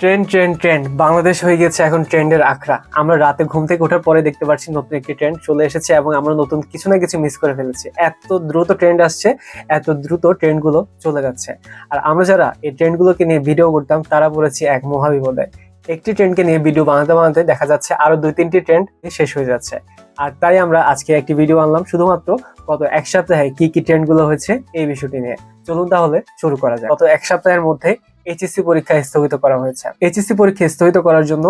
Trend trend trend Bangladesh হয়ে গেছে এখন ট্রেন্ডের আখড়া। আমরা রাতে ঘুম থেকে ওঠার পরে দেখতে পাচ্ছি নতুন একটি ট্রেন্ড চলে এসেছে এবং আমরা নতুন কিছু না কিছু মিস করে ফেলেছি। এত দ্রুত ট্রেন্ড আসছে, এত দ্রুত ট্রেন্ডগুলো চলে যাচ্ছে। আর আমরা যারা এই ট্রেন্ডগুলোকে নিয়ে ভিডিও করতাম, তারা পড়েছি এক মহাবিপদে একটি ট্রেন্ডকে নিয়ে ভিডিও বানাতে বানাতে দেখা যাচ্ছে আরও দুই, তিনটি ট্রেন্ড শেষ হয়ে যাচ্ছে। আর তাই আমরা আজকে একটি ভিডিও আনলাম, শুধুমাত্র গত এক সপ্তাহে কি কি ট্রেন্ডগুলো হয়েছে এই বিষয়টি নিয়ে। চলুন তাহলে শুরু করা যায় গত এক সপ্তাহের মধ্যে এইচএসসি পরীক্ষা স্থগিত করা হয়েছে। এইচএসসি পরীক্ষা স্থগিত করার জন্য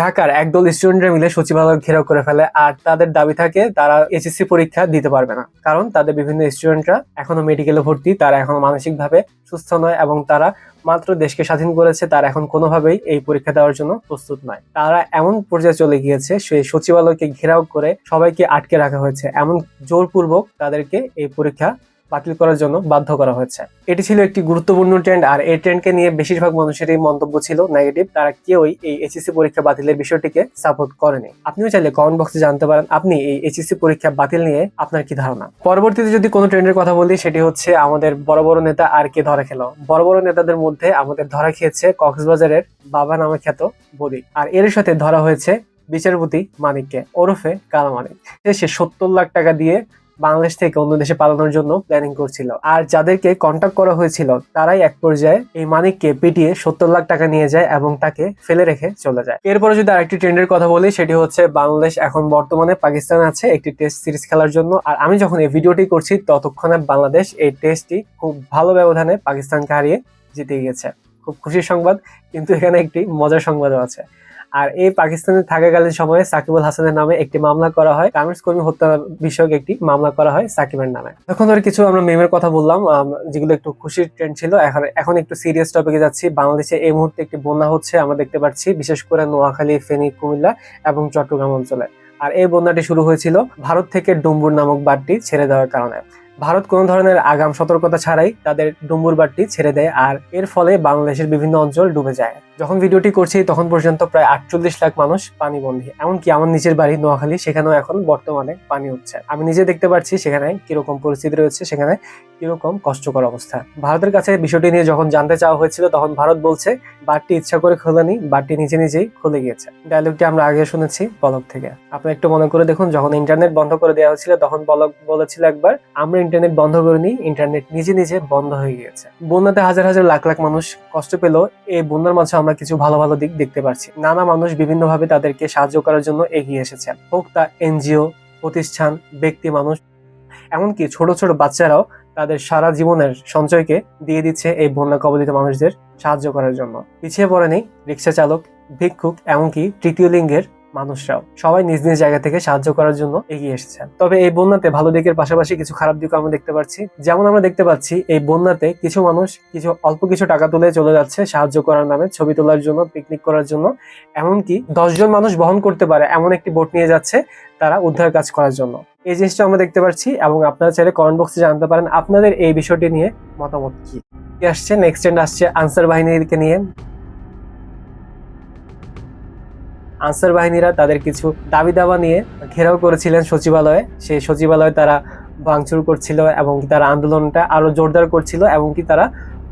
ঢাকার একদল স্টুডেন্টরা মিলে সচিবালয় ঘেরাও করে ফেলে আর তাদের দাবি থাকে তারা এইচএসসি পরীক্ষা দিতে পারবে না। কারণ তাদের বিভিন্ন স্টুডেন্টরা এখনও মেডিকেলে ভর্তি, তারা এখনও মানসিকভাবে সুস্থ নয় এবং তারা মাত্র দেশকে স্বাধীন করেছে, তারা এখন কোনোভাবেই এই পরীক্ষা দেওয়ার জন্য প্রস্তুত নয়। তারা এমন পর্যায়ে চলে গিয়েছে, সেই সচিবালয়কে ঘেরাও করে সবাইকে আটকে রাখা হয়েছে। এমন জোরপূর্বক তাদেরকে এই পরীক্ষা বাতিল করার জন্য বাধ্য করা হয়েছে। এটি ছিল একটি গুরুত্বপূর্ণ ট্রেন্ড আর এই ট্রেন্ডকে নিয়ে বেশিরভাগ মানুষেরই মন্তব্য ছিল নেগেটিভ তারা কেউই এই এইচএসসি পরীক্ষা বাতিলের বিষয়টিকে সাপোর্ট করেনি। আপনিও চাইলে কমেন্ট বক্সে জানতে পারেন, আপনি এই এইচএসসি পরীক্ষা বাতিল নিয়ে আপনার কি ধারণা? পরবর্তীতে যদি কোনো ট্রেন্ডের কথা বলি, সেটি হচ্ছে আমাদের বড় বড় নেতা আর কে ধরা খেলো? বড় বড় নেতাদের মধ্যে আমাদের ধরা খেয়েছে কক্সবাজারের বাবা নামে খ্যাত বদি আর এর সাথে ধরা হয়েছে বিচারপতি মানিককে, ওরফে কালা মানিক সে সত্তর লাখ টাকা দিয়ে বাংলাদেশ থেকে অন্য দেশে পালানোর জন্য প্ল্যানিং করছিল। আর যাদেরকে কন্ট্যাক্ট করা হয়েছিল, তারাই এক পর্যায়ে এই মানিককে পিটিয়ে সত্তর লাখ টাকা নিয়ে যায় এবং তাকে ফেলে রেখে চলে যায়। এরপরে যদি আরেকটি ট্রেন্ডের কথা বলি, সেটি হচ্ছে বাংলাদেশ এখন বর্তমানে পাকিস্তান আছে একটি টেস্ট সিরিজ খেলার জন্য। আর আমি যখন এই ভিডিওটি করছি, ততক্ষণে বাংলাদেশ এই টেস্টটি খুব ভালো ব্যবধানে পাকিস্তানকে হারিয়ে জিতে গিয়েছে খুব খুশির সংবাদ, কিন্তু এখানে একটি মজার সংবাদও আছে। আর এই পাকিস্তানে থাকাকালীন সময়ে সাকিবুল হাসানের নামে একটি মামলা করা হয়। গার্মেন্টস কর্মী হত্যা বিষয়ক একটি মামলা করা হয় সাকিবের নামে। এখন ধরে কিছু আমরা মেমের কথা বললাম যেগুলো একটু খুশির ট্রেন্ড ছিল। এখন এখন একটু সিরিয়াস টপিকে যাচ্ছি। বাংলাদেশে এই মুহূর্তে একটি বন্যা হচ্ছে, আমরা দেখতে পাচ্ছি। বিশেষ করে নোয়াখালী, ফেনী, কুমিল্লা এবং চট্টগ্রাম অঞ্চলে। আর এই বন্যাটি শুরু হয়েছিল ভারত থেকে ডুম্বুর নামক বাঁধটি ছেড়ে দেওয়ার কারণে। ভারত কোনো ধরনের আগাম সতর্কতা ছাড়াই তাদের ডুম্বুর বাঁধটি ছেড়ে দেয়। আর এর ফলে বাংলাদেশের বিভিন্ন অঞ্চল ডুবে যায়। যখন ভিডিওটি করছি, তখন পর্যন্ত প্রায় আটচল্লিশ লাখ মানুষ পানিবন্দী এমনকি আমার নিজের বাড়ি নোয়াখালী, সেখানেও এখন বর্তমানে পানি হচ্ছে। আমি নিজে দেখতে পাচ্ছি সেখানে কীরকম পরিস্থিতি রয়েছে, সেখানে কীরকম কষ্টকর অবস্থা। ভারতের কাছে বিষয়টি নিয়ে যখন জানতে চাওয়া হয়েছিল, তখন ভারত বলছে বাটটি ইচ্ছা করে খোলেনি বাটটি নিজে নিজেই খুলে গিয়েছে। ডায়লগটি আমরা আগে শুনেছি পলক থেকে। আপনি একটু মনে করে দেখুন, যখন ইন্টারনেট বন্ধ করে দেওয়া হয়েছিল, তখন পলক বলেছিল একবার, আমরা ইন্টারনেট বন্ধ করিনি, ইন্টারনেট নিজে নিজে বন্ধ হয়ে গিয়েছে। বন্যাতে হাজার হাজার লাখ লাখ মানুষ কষ্ট পেলেও, এই বন্যার মাঝে আমরা কিছু ভালো ভালো দিক দেখতে পাচ্ছি নানা মানুষ বিভিন্নভাবে তাদেরকে সাহায্য করার জন্য এগিয়ে এসেছে হোক তা এনজিও, প্রতিষ্ঠান, ব্যক্তি, মানুষ, এমনকি ছোট ছোট বাচ্চারাও তাদের সারা জীবনের সঞ্চয়কে দিয়ে দিচ্ছে এই বন্যা কবলিত মানুষদের সাহায্য করার জন্য। পিছিয়ে পড়েনি রিক্সা চালক, ভিক্ষুক, এমনকি তৃতীয় লিঙ্গের মানুষরাও সবাই নিজ নিজ জায়গা থেকে সাহায্য করার জন্য এগিয়ে এসেছেন। তবে এই বন্যাতে ভালো দিকের পাশাপাশি কিছু খারাপ দিকও আমরা দেখতে পাচ্ছি। যেমন আমরা দেখতে পাচ্ছি, এই বন্যাতে কিছু মানুষ কিছু অল্প কিছু টাকা তুলে চলে যাচ্ছে সাহায্য করার নামে, ছবি তোলার জন্য পিকনিক করার জন্য। এমনকি দশজন মানুষ বহন করতে পারে এমন একটি বোট নিয়ে যাচ্ছে তারা উদ্ধার কাজ করার জন্য। এই জিনিসটা আমরা দেখতে পাচ্ছি এবং আপনারা চাইলে কমেন্ট বক্সে জানতে পারেন আপনাদের এই বিষয়টি নিয়ে মতামত কি। আসছে? নেক্সট ট্রেন্ড আসছে আনসার বাহিনীকে নিয়ে। আনসার বাহিনীরা তাদের কিছু দাবি দাবা নিয়ে ঘেরাও করেছিলেন সচিবালয়ে। সেই সচিবালয়ে তারা ভাঙচুর করছিল এবং তারা আন্দোলনটা আরও জোরদার করছিল এবং কি তারা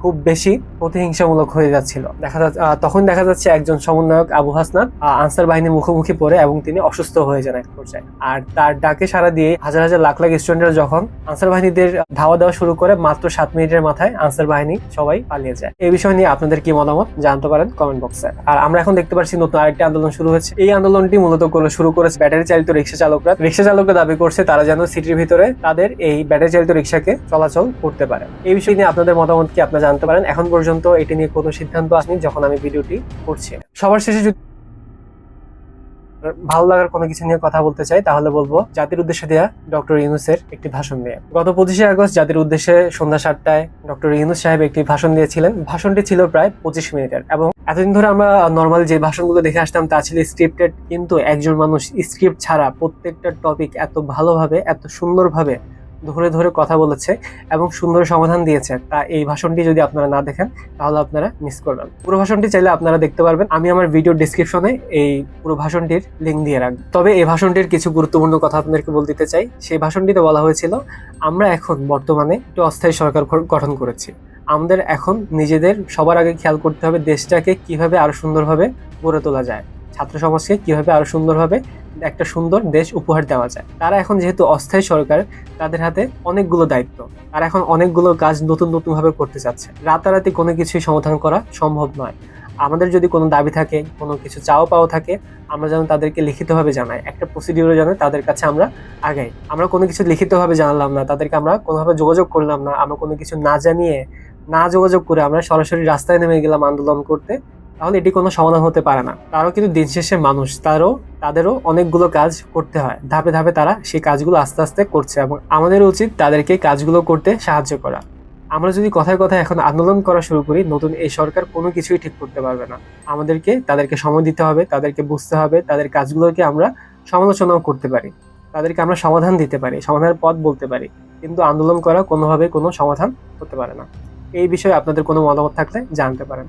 খুব বেশি প্রতিহিংসামূলক হয়ে যাচ্ছিল। দেখা যাচ্ছে তখন দেখা যাচ্ছে একজন সমন্বয়ক আবু হাসনাত আনসার বাহিনীর মুখোমুখি পড়ে এবং তিনি অসুস্থ হয়ে যান এক পর্যায়ে। আর তার ডাকে সারা দিয়ে হাজার হাজার লাখ লাখ স্টুডেন্টরা যখন আনসার বাহিনীদের ধাওয়া দেওয়া শুরু করে, মাত্র সাত মিনিটের মাথায় আনসার বাহিনী সবাই পালিয়ে যায়। এই বিষয় নিয়ে আপনাদের কি মতামত জানতে পারেন কমেন্ট বক্সে আর আমরা এখন দেখতে পাচ্ছি নতুন আরেকটি আন্দোলন শুরু হয়েছে। এই আন্দোলনটি মূলত শুরু করেছে ব্যাটারি চালিত রিক্সা চালকরা। রিক্সা চালকরা দাবি করছে তারা যেন সিটির ভিতরে তাদের এই ব্যাটারি চালিত রিক্সাকে চলাচল করতে পারে। এই বিষয় নিয়ে আপনাদের মতামত কি? আপনারা জানতে পারেন। এখন পর্যন্ত এটি নিয়ে কোনো সিদ্ধান্ত আসেনি যখন আমি ভিডিওটি করছি। সবার শেষে যদি ভালো লাগার কোনো কিছু নিয়ে কথা বলতে চাই, তাহলে বলব, জাতির উদ্দেশ্যে দেয়া ডক্টর ইউনুসের একটি ভাষণ নিয়ে গত পঁচিশে আগস্ট জাতির উদ্দেশ্যে সন্ধ্যা সাতটায় ডক্টর ইউনুস সাহেব একটি ভাষণ দিয়েছিলেন। ভাষণটি ছিল প্রায় পঁচিশ মিনিটের এবং এতদিন ধরে আমরা নর্মাল যে ভাষণগুলো দেখে আসতাম, তা ছিল স্ক্রিপ্টেড কিন্তু একজন মানুষ স্ক্রিপ্ট ছাড়া প্রত্যেকটা টপিক এত ভালোভাবে, এত সুন্দরভাবে ধরে ধরে কথা বলেছে এবং সুন্দর সমাধান দিয়েছে। তা এই ভাষণটি যদি আপনারা না দেখেন, তাহলে আপনারা মিস করবেন। পুরো ভাষণটি চাইলে আপনারা দেখতে পারবেন। আমি আমার ভিডিও ডিসক্রিপশনে এই পুরো ভাষণটির লিঙ্ক দিয়ে রাখব। তবে এই ভাষণটির কিছু গুরুত্বপূর্ণ কথা আপনাদেরকে বলতে দিতে চাই। সেই ভাষণটিতে বলা হয়েছিল, আমরা এখন বর্তমানে একটি অস্থায়ী সরকার গঠন করেছি। আমাদের এখন নিজেদের সবার আগে খেয়াল করতে হবে দেশটাকে কীভাবে আরও সুন্দরভাবে গড়ে তোলা যায়। ছাত্র সমাজকে কীভাবে আরও সুন্দরভাবে একটা সুন্দর দেশ উপহার দেওয়া যায়। তারা এখন যেহেতু অস্থায়ী সরকার, তাদের হাতে অনেকগুলো দায়িত্ব। তারা এখন অনেকগুলো কাজ নতুন নতুন ভাবে করতে চাচ্ছে। রাতারাতি কোনো কিছুই সমাধান করা সম্ভব নয়। আমাদের যদি কোনো দাবি থাকে, কোনো কিছু চাও পাওয়া থাকে, আমরা যেন তাদেরকে লিখিতভাবে জানাই। একটা প্রসিডিউরে যেন তাদের কাছে আমরা আগাই। আমরা কোনো কিছু লিখিতভাবে জানালাম না, তাদেরকে আমরা কোনোভাবে যোগাযোগ করলাম না। আমরা কোনো কিছু না জানিয়ে, না যোগাযোগ করে আমরা সরাসরি রাস্তায় নেমে গেলাম আন্দোলন করতে। তাহলে এটি কোনো সমাধান হতে পারে না। তারাও কিন্তু দিন শেষে মানুষ, তারও, তাদেরও অনেকগুলো কাজ করতে হয়। ধাপে ধাপে তারা সেই কাজগুলো আস্তে আস্তে করছে এবং আমাদের উচিত তাদেরকে কাজগুলো করতে সাহায্য করা। আমরা যদি কথায় কথায় এখন আন্দোলন করা শুরু করি, নতুন এই সরকার কোনো কিছুই ঠিক করতে পারবে না। আমাদেরকে, তাদেরকে সময় দিতে হবে, তাদেরকে বুঝতে হবে, তাদের কাজগুলোকে আমরা সমালোচনাও করতে পারি। তাদেরকে আমরা সমাধান দিতে পারি, সমাধানের পথ বলতে পারি। কিন্তু আন্দোলন করা কোনোভাবে কোনো সমাধান হতে পারে না। এই বিষয়ে আপনাদের কোনো মতামত থাকলে জানতে পারেন।